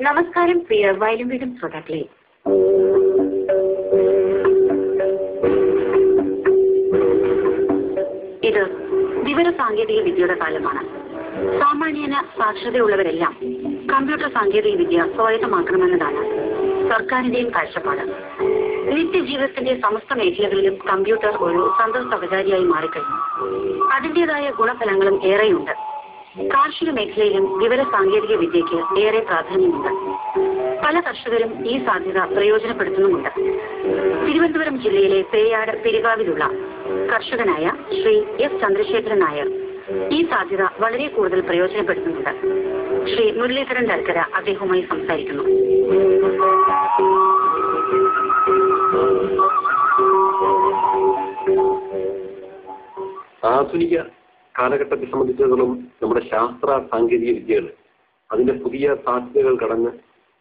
നമസ്കാരം പ്രിയ വയലും വീടും ശ്രോതാക്കളെ. ഇത് വിവര സാങ്കേതിക വിദ്യയുടെ കാലമാണ്. സാമാന്യന സാക്ഷരതയുള്ളവരെല്ലാം കമ്പ്യൂട്ടർ സാങ്കേതിക വിദ്യ സ്വായത്തമാക്കണമെന്നതാണ് സർക്കാരിന്റെയും കാഴ്ചപ്പാട്. നിത്യജീവിതത്തിന്റെ സമസ്ത മേഖലകളിലും കമ്പ്യൂട്ടർ ഒരു സന്തോഷ സഹചാരിയായി മാറിക്കഴിഞ്ഞു. അതിന്റേതായ ഗുണഫലങ്ങളും ഏറെയുണ്ട്. കാർഷിക മേഖലയിലും വിവര സാങ്കേതിക വിദ്യയ്ക്ക് ഏറെ പ്രാധാന്യമുണ്ട്. പല കർഷകരും ഈ സാധ്യത പ്രയോജനപ്പെടുത്തുന്നുമുണ്ട്. തിരുവനന്തപുരം ജില്ലയിലെ പേയാട് പെരുകാവിലുള്ള കർഷകനായ ശ്രീ എസ് ചന്ദ്രശേഖരൻ നായർ ഈ സാധ്യത വളരെ കൂടുതൽ പ്രയോജനപ്പെടുത്തുന്നുണ്ട്. ശ്രീ മുരളീധരൻ തർക്കര അദ്ദേഹവുമായി സംസാരിക്കുന്നു. ആധുനിക കാലഘട്ടത്തെ സംബന്ധിച്ചിടത്തോളം നമ്മുടെ ശാസ്ത്ര സാങ്കേതിക വിദ്യകൾ അതിന്റെ പുതിയ സാധ്യതകൾ കടന്ന്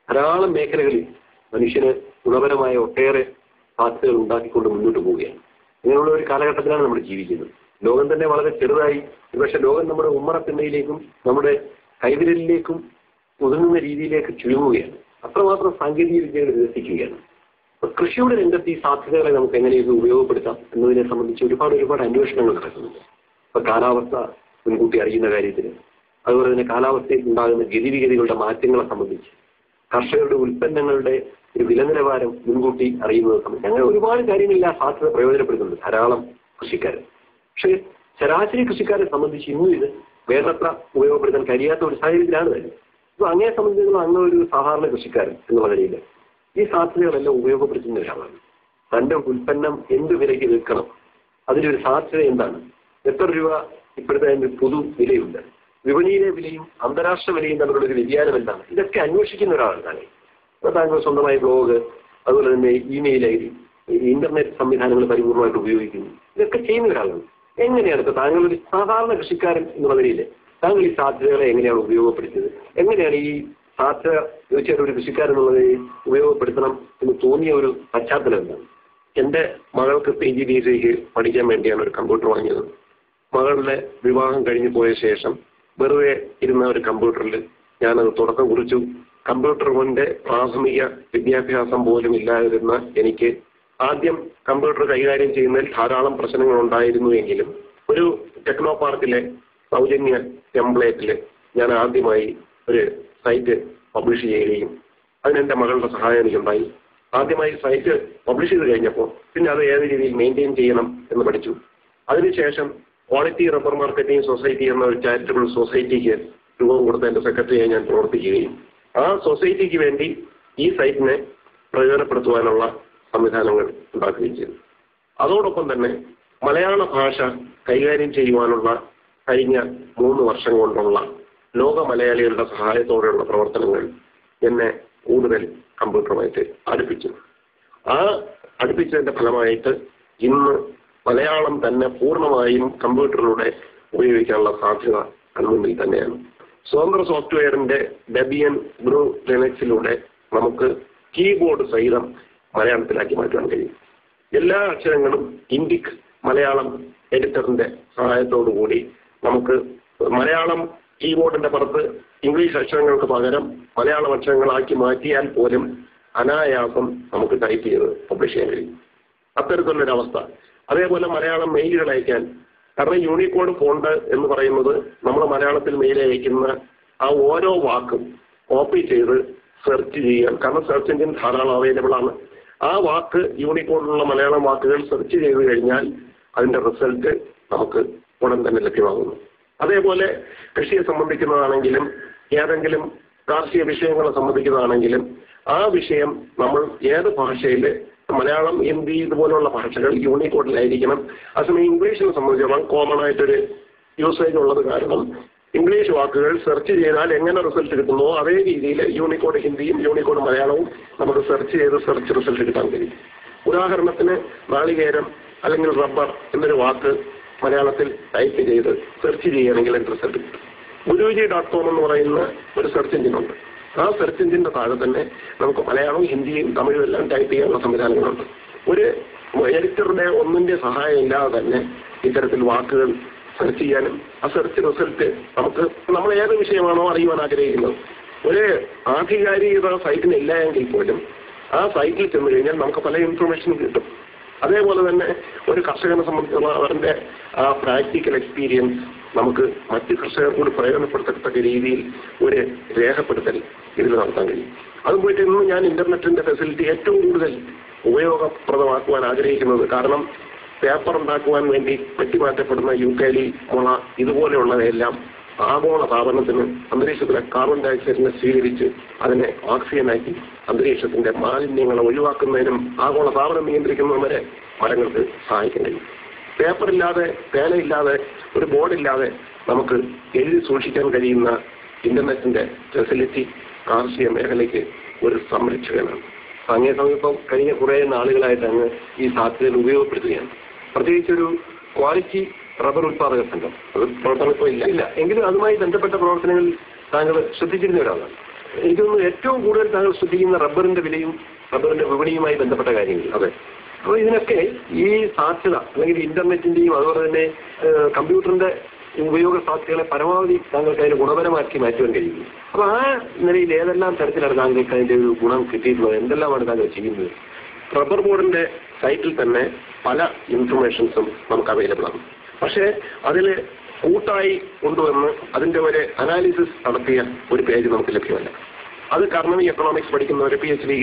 ധാരാളം മേഖലകളിൽ മനുഷ്യന് ഗുണപരമായ ഒട്ടേറെ സാധ്യതകൾ ഉണ്ടാക്കിക്കൊണ്ട് മുന്നോട്ട് പോവുകയാണ്. ഇങ്ങനെയുള്ള ഒരു കാലഘട്ടത്തിലാണ് നമ്മൾ ജീവിക്കുന്നത്. ലോകം തന്നെ വളരെ ചെറുതായി പക്ഷെ ലോകം നമ്മുടെ ഉമ്മറത്തിണ്ണയിലേക്കും നമ്മുടെ കൈവിരലിലേക്കും ഒതുങ്ങുന്ന രീതിയിലേക്ക് ചുരുങ്ങുകയാണ്. അത്രമാത്രം സാങ്കേതിക വിദ്യകൾ വികസിക്കുകയാണ്. കൃഷിയുടെ രംഗത്ത് ഈ സാധ്യതകളെ നമുക്ക് എങ്ങനെയൊക്കെ ഉപയോഗപ്പെടുത്താം എന്നതിനെ സംബന്ധിച്ച് ഒരുപാട് ഒരുപാട് അന്വേഷണങ്ങൾ നടക്കുന്നുണ്ട്. ഇപ്പൊ കാലാവസ്ഥ മുൻകൂട്ടി അറിയുന്ന കാര്യത്തിൽ അതുപോലെ തന്നെ കാലാവസ്ഥയിൽ ഉണ്ടാകുന്ന ഗതിവിഗതികളുടെ മാറ്റങ്ങളെ സംബന്ധിച്ച് കർഷകരുടെ ഉൽപ്പന്നങ്ങളുടെ ഒരു വില നിലവാരം മുൻകൂട്ടി അറിയുന്നത് സംബന്ധിച്ച് അങ്ങനെ ഒരുപാട് കാര്യങ്ങളിൽ ആ സാധ്യത പ്രയോജനപ്പെടുത്തുന്നുണ്ട് ധാരാളം കൃഷിക്കാർ പക്ഷേ ശരാശരി കൃഷിക്കാരെ സംബന്ധിച്ച് ഇന്നും ഇത് വേണ്ടത്ര ഉപയോഗപ്പെടുത്താൻ കഴിയാത്ത ഒരു സാഹചര്യത്തിലാണ് തന്നെ അപ്പൊ അങ്ങനെ സംബന്ധിച്ചിടത്തോളം അങ്ങനെ ഒരു സാധാരണ കൃഷിക്കാരൻ എന്നുള്ള നിലയിൽ ഈ സാധ്യതകളെല്ലാം ഉപയോഗപ്പെടുത്തുന്ന ഒരാളാണ്. തന്റെ ഉൽപ്പന്നം എന്ത് വിലയ്ക്ക് വിൽക്കണം? അതിന്റെ ഒരു സാധ്യത എന്താണ്? എത്ര രൂപ ഇപ്പോഴത്തെ അതിന്റെ പൊതു വിലയുണ്ട്? വിപണിയിലെ വിലയും അന്താരാഷ്ട്ര വിലയും തമ്മിലുള്ള ഒരു വ്യതിയാനം എന്താണ്? ഇതൊക്കെ അന്വേഷിക്കുന്ന ഒരാളാണ് താങ്കൾ അപ്പൊ താങ്കൾ സ്വന്തമായ ബ്ലോഗ് അതുപോലെ തന്നെ ഇമെയിൽ ഐ ഡി ഇന്റർനെറ്റ് സംവിധാനങ്ങൾ പരിപൂർണമായിട്ട് ഉപയോഗിക്കുന്നു. ഇതൊക്കെ ചെയ്യുന്ന ഒരാളാണ്. എങ്ങനെയാണ് ഇപ്പൊ താങ്കൾ ഒരു സാധാരണ കൃഷിക്കാരൻ എന്നുള്ള നിലയിൽ താങ്കൾ ഈ സാധ്യതകളെ എങ്ങനെയാണ് ഉപയോഗപ്പെടുത്തിയത്? എങ്ങനെയാണ് ഈ സാധ്യത തീർച്ചയായിട്ടും ഒരു കൃഷിക്കാരൻ എന്നുള്ളത് ഉപയോഗപ്പെടുത്തണം എന്ന് തോന്നിയ ഒരു പശ്ചാത്തലം എന്താണ് എന്റെ മകൾക്ക് പി ജി ഡി സിക്ക് പഠിക്കാൻ വേണ്ടിയാണ് ഒരു കമ്പ്യൂട്ടർ വാങ്ങിയത്. മകളുടെ വിവാഹം കഴിഞ്ഞു പോയ ശേഷം വെറുതെ ഇരുന്ന ഒരു കമ്പ്യൂട്ടറിൽ ഞാനത് തുടക്കം കുറിച്ചു. കമ്പ്യൂട്ടർ കൊണ്ട് പ്രാഥമിക വിദ്യാഭ്യാസം പോലും ഇല്ലാതിരുന്ന എനിക്ക് ആദ്യം കമ്പ്യൂട്ടർ കൈകാര്യം ചെയ്യുന്നതിൽ ധാരാളം പ്രശ്നങ്ങൾ ഉണ്ടായിരുന്നുവെങ്കിലും ഒരു ടെക്നോ പാർക്കിലെ സൗജന്യ ടെംപ്ലേറ്റിൽ ഞാൻ ആദ്യമായി ഒരു സൈറ്റ് പബ്ലിഷ് ചെയ്യുകയും അതിനെന്റെ മകളുടെ സഹായം എനിക്കുണ്ടായി. ആദ്യമായി സൈറ്റ് പബ്ലിഷ് ചെയ്ത് കഴിഞ്ഞപ്പോൾ പിന്നെ അത് ഏത് രീതിയിൽ മെയിന്റെയിൻ ചെയ്യണം എന്ന് പഠിച്ചു. അതിനുശേഷം ക്വാളിറ്റി റബ്ബർ മാർക്കറ്റിംഗ് സൊസൈറ്റി എന്ന ഒരു ചാരിറ്റബിൾ സൊസൈറ്റിക്ക് രൂപം കൊടുത്ത എന്റെ സെക്രട്ടറിയായി ഞാൻ പ്രവർത്തിക്കുകയും ആ സൊസൈറ്റിക്ക് വേണ്ടി ഈ സൈറ്റിനെ പ്രയോജനപ്പെടുത്തുവാനുള്ള സംവിധാനങ്ങൾ ഉണ്ടാക്കുകയും ചെയ്തു. അതോടൊപ്പം തന്നെ മലയാള ഭാഷ കൈകാര്യം ചെയ്യുവാനുള്ള കഴിഞ്ഞ മൂന്ന് വർഷം കൊണ്ടുള്ള ലോക മലയാളികളുടെ സഹായത്തോടെയുള്ള പ്രവർത്തനങ്ങൾ എന്നെ കൂടുതൽ കമ്പ്യൂട്ടറുമായിട്ട് അടുപ്പിച്ചു. ആ അടുപ്പിച്ചതിന്റെ ഫലമായിട്ട് ഇന്ന് മലയാളം തന്നെ പൂർണമായും കമ്പ്യൂട്ടറിലൂടെ ഉപയോഗിക്കാനുള്ള സാധ്യത കൺമുന്നിൽ തന്നെയാണ്. സ്വതന്ത്ര സോഫ്റ്റ്വെയറിന്റെ ഡെബിയൻ ബ്രൂ ലിനക്സിലൂടെ നമുക്ക് കീബോർഡ് സഹിതം മലയാളത്തിലാക്കി മാറ്റാൻ കഴിയും. എല്ലാ അക്ഷരങ്ങളും ഇൻഡിക് മലയാളം എഡിറ്ററിന്റെ സഹായത്തോടു കൂടി നമുക്ക് മലയാളം കീബോർഡിന്റെ പുറത്ത് ഇംഗ്ലീഷ് അക്ഷരങ്ങൾക്ക് പകരം മലയാളം അക്ഷരങ്ങളാക്കി മാറ്റിയാൽ പോലും അനായാസം നമുക്ക് ടൈപ്പ് ചെയ്ത് പബ്ലിഷ് ചെയ്യാൻ കഴിയും. അത്തരത്തിലുള്ളൊരവസ്ഥ അതേപോലെ മലയാളം മെയിലുകൾ അയക്കാൻ. കാരണം യൂണിക്കോഡ് ഫോണ്ട് എന്ന് പറയുന്നത് നമ്മൾ മലയാളത്തിൽ മെയിൽ അയക്കുന്ന ആ ഓരോ വാക്കും കോപ്പി ചെയ്ത് സെർച്ച് ചെയ്യാൻ. കാരണം സെർച്ച് എഞ്ചിൻ ധാരാളം അവൈലബിൾ ആണ്. ആ വാക്ക് യൂണിക്കോഡിലുള്ള മലയാളം വാക്കുകൾ സെർച്ച് ചെയ്ത് കഴിഞ്ഞാൽ അതിന്റെ റിസൾട്ട് നമുക്ക് ഉടൻ തന്നെ ലഭ്യമാകുന്നു. അതേപോലെ കൃഷിയെ സംബന്ധിക്കുന്നതാണെങ്കിലും ഏതെങ്കിലും കാർഷിക വിഷയങ്ങളെ സംബന്ധിക്കുന്നതാണെങ്കിലും ആ വിഷയം നമ്മൾ ഏത് ഭാഷയിൽ മലയാളം ഹിന്ദി ഇതുപോലുള്ള ഭാഷകൾ യൂണിക്കോഡിലായിരിക്കണം അതേസമയം ഇംഗ്ലീഷിനെ സംബന്ധിച്ചിടത്തോളം കോമൺ ആയിട്ടൊരു യൂസേജ് ഉള്ളത് കാരണം ഇംഗ്ലീഷ് വാക്കുകൾ സെർച്ച് ചെയ്താൽ എങ്ങനെ റിസൾട്ട് കിട്ടുന്നോ അതേ രീതിയിൽ യൂണിക്കോഡ് ഹിന്ദിയും യൂണിക്കോഡ് മലയാളവും നമുക്ക് സെർച്ച് ചെയ്ത് സെർച്ച് റിസൾട്ട് കിട്ടാൻ കഴിയും. ഉദാഹരണത്തിന് നാളികേരം അല്ലെങ്കിൽ റബ്ബർ എന്നൊരു വാക്ക് മലയാളത്തിൽ ടൈപ്പ് ചെയ്ത് സെർച്ച് ചെയ്യുകയാണെങ്കിൽ എന്റെ റിസൾട്ട് ഗുരുജി ഡോട്ട് കോം എന്ന് പറയുന്ന ഒരു സെർച്ച് എഞ്ചിൻ ഉണ്ട്. ആ സെർച്ച് എഞ്ചിന്റെ താഴെ തന്നെ നമുക്ക് മലയാളവും ഹിന്ദിയും തമിഴും എല്ലാം ടൈപ്പ് ചെയ്യാനുള്ള സംവിധാനങ്ങളുണ്ട്. ഒരു എഡിറ്ററുടെ ഒന്നിന്റെ സഹായം ഇല്ലാതെ തന്നെ ഇത്തരത്തിൽ വാക്കുകൾ സെർച്ച് ചെയ്യാനും ആ സെർച്ച് റിസൾട്ട് നമുക്ക് നമ്മൾ ഏത് വിഷയമാണോ അറിയുവാൻ ആഗ്രഹിക്കുന്നത്. ഒരു ആധികാരികത സൈറ്റിന് ഇല്ല എങ്കിൽ പോലും ആ സൈറ്റിൽ ചെന്ന് കഴിഞ്ഞാൽ നമുക്ക് പല ഇൻഫർമേഷനും കിട്ടും. അതേപോലെ തന്നെ ഒരു കർഷകനെ സംബന്ധിച്ചുള്ള അവരുടെ ആ പ്രാക്ടിക്കൽ എക്സ്പീരിയൻസ് നമുക്ക് മറ്റു കർഷകർ കൂടി പ്രയോജനപ്പെടുത്തത്തക്ക രീതിയിൽ ഒരു രേഖപ്പെടുത്തൽ ഇതിൽ നടത്താൻ കഴിയും. അതും പോയിട്ട് ഇന്ന് ഞാൻ ഇന്റർനെറ്റിന്റെ ഫെസിലിറ്റി ഏറ്റവും കൂടുതൽ ഉപയോഗപ്രദമാക്കുവാൻ ആഗ്രഹിക്കുന്നത് കാരണം പേപ്പർ ഉണ്ടാക്കുവാൻ വേണ്ടി വെട്ടിമാറ്റപ്പെടുന്ന യൂക്കേലി മുള ഇതുപോലെയുള്ളവയെല്ലാം ആഗോള താപനത്തിന് അന്തരീക്ഷത്തിലെ കാർബൺ ഡയോക്സൈഡിനെ സ്വീകരിച്ച് അതിനെ ഓക്സിജനാക്കി അന്തരീക്ഷത്തിന്റെ മാലിന്യങ്ങളെ ഒഴിവാക്കുന്നതിനും ആഗോള താപനം നിയന്ത്രിക്കുന്നതും വരെ മരങ്ങൾക്ക് സഹായിക്കാൻ പേപ്പറില്ലാതെ പേനയില്ലാതെ ഒരു ബോർഡില്ലാതെ നമുക്ക് എഴുതി സൂക്ഷിക്കാൻ കഴിയുന്ന ഇന്റർനെറ്റിന്റെ ഫെസിലിറ്റി കാർഷിക മേഖലയ്ക്ക് ഒരു സംരക്ഷകനാണ്. അങ്ങേ സമീപം കഴിഞ്ഞ കുറേ നാളുകളായിട്ട് അങ്ങ് ഈ സാധ്യതകൾ ഉപയോഗപ്പെടുത്തുകയാണ്. പ്രത്യേകിച്ച് ഒരു ക്വാളിറ്റി റബ്ബർ ഉത്പാദക സംഘം. അത് പ്രവർത്തനം ഇപ്പോൾ ഇല്ല. ഇല്ല. എങ്കിലും അതുമായി ബന്ധപ്പെട്ട പ്രവർത്തനങ്ങളിൽ താങ്കൾ ശ്രദ്ധിച്ചിരുന്ന ഒരാളാണ്. എനിക്ക് തോന്നുന്നു ഏറ്റവും കൂടുതൽ താങ്കൾ ശ്രദ്ധിക്കുന്ന റബ്ബറിന്റെ വിലയും റബ്ബറിന്റെ വിപണിയുമായി ബന്ധപ്പെട്ട കാര്യങ്ങൾ. അതെ. അപ്പോൾ ഇതിനൊക്കെ ഈ സാധ്യത അല്ലെങ്കിൽ ഇന്റർനെറ്റിന്റെയും അതുപോലെ തന്നെ കമ്പ്യൂട്ടറിന്റെ ഉപയോഗ സാധ്യതകളെ പരമാവധി താങ്കൾക്ക് അതിന് ഗുണപരമാക്കി മാറ്റുവാൻ കഴിയും അപ്പൊ ആ നിലയിൽ ഏതെല്ലാം തരത്തിലാണ് താങ്കൾക്ക് അതിന്റെ ഒരു ഗുണം കിട്ടിയിട്ടുള്ളത്? എന്തെല്ലാമാണ് താങ്കൾ ചെയ്യുന്നത്? റബ്ബർ ബോർഡിന്റെ സൈറ്റിൽ തന്നെ പല ഇൻഫർമേഷൻസും നമുക്ക് അവൈലബിൾ ആണ്. പക്ഷേ അതിൽ കൂട്ടായി കൊണ്ടുവന്ന് അതിന്റെ ഒരു അനാലിസിസ് നടത്തിയ ഒരു പേജ് നമുക്ക് ലഭ്യമല്ല. അത് കർണമി എക്കണോമിക്സ് പഠിക്കുന്ന ഒരു പി എച്ച് ഡി